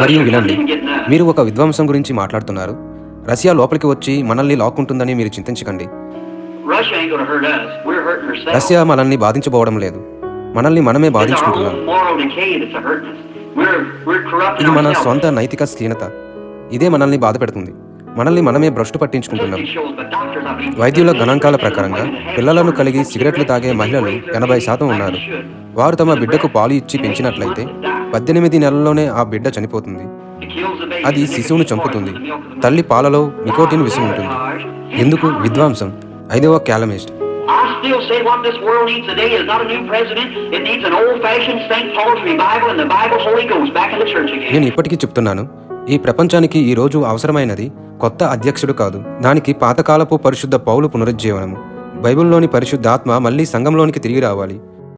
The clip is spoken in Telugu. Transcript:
మరియు వినండి మీరు ఒక విధ్వంసం గురించి మాట్లాడుతున్నారు. రష్యా లోపలికి వచ్చి మనల్ని లాక్కుంటుందని మీరు చింతించకండి. రష్యా మనల్ని బాధించబోవడం లేదు. మనల్ని మనమే బాధించుకుంటున్నాం ఇది మన సొంత నైతిక స్థీనత ఇదే మనల్ని బాధ పెడుతుంది. మనల్ని మనమే భ్రష్టు పట్టించుకుంటున్నాం. వైద్యుల గణాంకాల ప్రకారంగా పిల్లలను కలిగి సిగరెట్లు తాగే మహిళలు ఎనభై శాతం ఉన్నారు. వారు తమ బిడ్డకు పాలు ఇచ్చి పెంచినట్లయితే పద్దెనిమిది నెలల్లోనే ఆ బిడ్డ చనిపోతుంది. అది శిశువును చంపుతుంది. తల్లి పాలలో నికోటిన్ విసు ఉంటుంది. ఎందుకు? విద్వాంసం. ఐదవ క్యాలమిస్ట్. నేను ఇప్పటికీ చెప్తున్నాను. ఈ ప్రపంచానికి ఈ రోజు అవసరమైనది కొత్త అధ్యక్షుడు కాదు. దానికి పాతకాలపు పరిశుద్ధ పౌలు పునరుజ్జీవనము. బైబిల్లోని పరిశుద్ధాత్మ మళ్ళీ సంఘంలోనికి తిరిగి రావాలి.